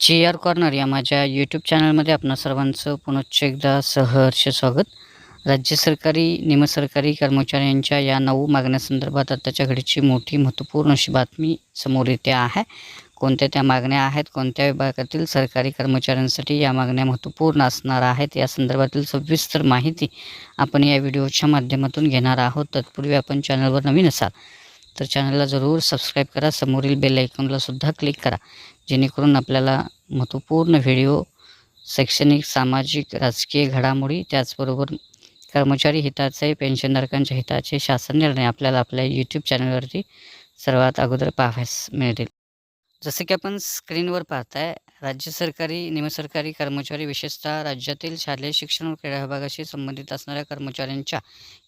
जी R corner या माझ्या YouTube चॅनलमध्ये आपणा सर्वांचं पुनश्च एकदा सहर्ष स्वागत. राज्य सरकारी निमसरकारी कर्मचाऱ्यांच्या या नऊ मागण्यासंदर्भात आताच्या घडीची मोठी महत्त्वपूर्ण अशी बातमी समोर येते आहे. कोणत्या त्या मागण्या आहेत कोणत्या विभागातील सरकारी कर्मचाऱ्यांसाठी या मागण्या महत्त्वपूर्ण असणार आहेत या संदर्भातील सविस्तर माहिती आपण या व्हिडिओच्या माध्यमातून घेणार आहोत. तत्पूर्वी आपण चॅनलवर नवीन असाल तर चॅनलला जरूर सबस्क्राईब करा. समोरील बेल आयकॉनला सुद्धा क्लिक करा. जेणेकरून आपल्याला महत्त्वपूर्ण व्हिडिओ शैक्षणिक सामाजिक राजकीय घडामोडी त्याचबरोबर कर्मचारी हिताचे पेन्शनधारकांच्या हिताचे शासन निर्णय आपल्याला आपल्या यूट्यूब चॅनलवरती सर्वात अगोदर पाहावयास मिळतील. जसे की आपण स्क्रीनवर पाहताय राज्य सरकारी निमसरकारी कर्मचारी विशेषतः राज्यातील शालेय शिक्षण व क्रीडा विभागाशी संबंधित असणाऱ्या कर्मचाऱ्यांच्या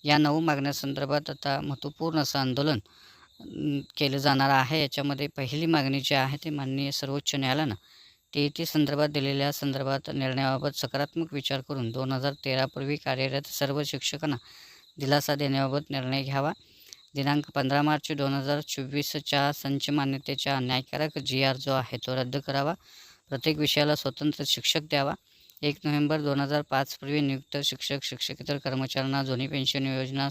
या नऊ मागण्यासंदर्भात आता महत्त्वपूर्ण असं आंदोलन केलं जाणार आहे. याच्यामध्ये पहिली मागणी जी आहे ती माननीय सर्वोच्च न्यायालयानं टी टी संदर्भात दिलेल्या संदर्भात निर्णयाबाबत सकारात्मक विचार करून दोन हजार तेरापूर्वी कार्यरत सर्व शिक्षकांना दिलासा देण्याबाबत निर्णय घ्यावा. दिनांक पंधरा मार्च दोन हजार चोवीसच्या संच मान्यतेच्या न्यायकारक जी आर जो आहे तो रद्द करावा. प्रत्येक विषयाला स्वतंत्र शिक्षक द्यावा. एक नोव्हेंबर दोन हजार पाचपूर्वी नियुक्त शिक्षक शिक्षकेतर कर्मचाऱ्यांना जुनी पेन्शन योजना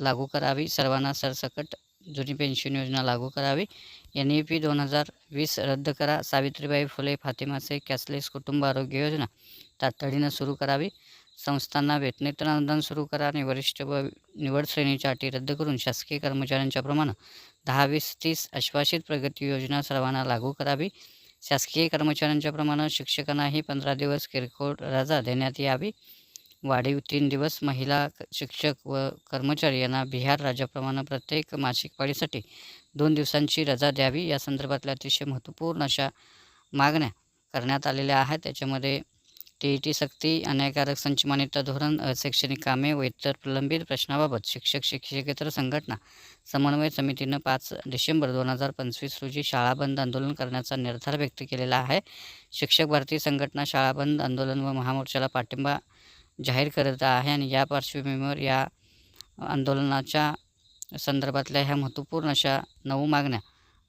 लागू करावी. सर्वांना सरसकट जुनी पेन्शन योजना लागू करावी. एन ई पी दोन हजार वीस रद्द करा. सावित्रीबाई फुले फातिमाचे कॅशलेस कुटुंब आरोग्य योजना तातडीनं सुरू करावी. संस्थांना वेतनेतर अनुदान सुरू करा आणि वरिष्ठ व निवड श्रेणीच्या अटी रद्द करून शासकीय कर्मचाऱ्यांच्या प्रमाणे दहा वीस तीस आश्वासित प्रगती योजना सर्वांना लागू करावी. शासकीय कर्मचाऱ्यांच्या प्रमाणात शिक्षकांनाही पंधरा दिवस किरकोळ रजा देण्यात यावी. वाढीव तीन दिवस महिला शिक्षक व कर्मचारी यांना बिहार राज्याप्रमाणे प्रत्येक मासिक पाळीसाठी दोन दिवसांची रजा द्यावी. या संदर्भातल्या अतिशय महत्त्वपूर्ण अशा मागण्या करण्यात आलेल्या आहेत. त्याच्यामध्ये टी ई टी सक्ती अन्यायकारक संचमानिता धोरण शैक्षणिक कामे व इतर प्रलंबित प्रश्नाबाबत शिक्षक शिक्षकेतर संघटना समन्वय समितीनं पाच डिसेंबर दोन हजार पंचवीस रोजी शाळा बंद आंदोलन करण्याचा निर्धार व्यक्त केलेला आहे. शिक्षक भारतीय संघटना शाळा बंद आंदोलन व महामोर्चाला पाठिंबा जाहीर करत आहे आणि या पार्श्वभूमीवर या आंदोलनाच्या संदर्भातल्या ह्या महत्त्वपूर्ण अशा नऊ मागण्या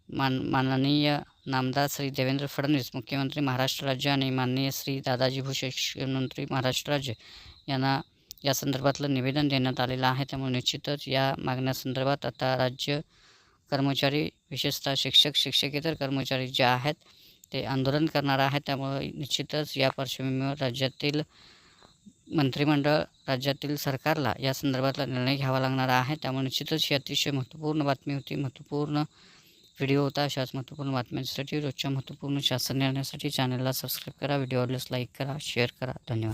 मान माननीय नामदार श्री देवेंद्र फडणवीस मुख्यमंत्री महाराष्ट्र राज्य आणि माननीय श्री दादाजी भुसे मंत्री महाराष्ट्र राज्य यांना या संदर्भातलं निवेदन देण्यात आलेलं आहे. त्यामुळे निश्चितच या मागण्यासंदर्भात आता राज्य कर्मचारी विशेषतः शिक्षक शिक्षकेतर कर्मचारी जे आहेत ते आंदोलन करणार आहेत. त्यामुळे निश्चितच या पार्श्वभूमीवर राज्यातील मंत्रिमंडळ राज्यातील सरकारला या संदर्भातला निर्णय घ्यावा लागणार आहे. त्यामुळे निश्चितच ही अतिशय महत्त्वपूर्ण बातमी होती. महत्त्वपूर्ण व्हिडिओ होता अशाच महत्त्वपूर्ण बातम्यांसाठी रोजच्या महत्त्वपूर्ण शासन निर्णयासाठी चॅनलला सबस्क्राईब करा व्हिडिओ आवडल्यास लाईक करा शेअर करा. धन्यवाद.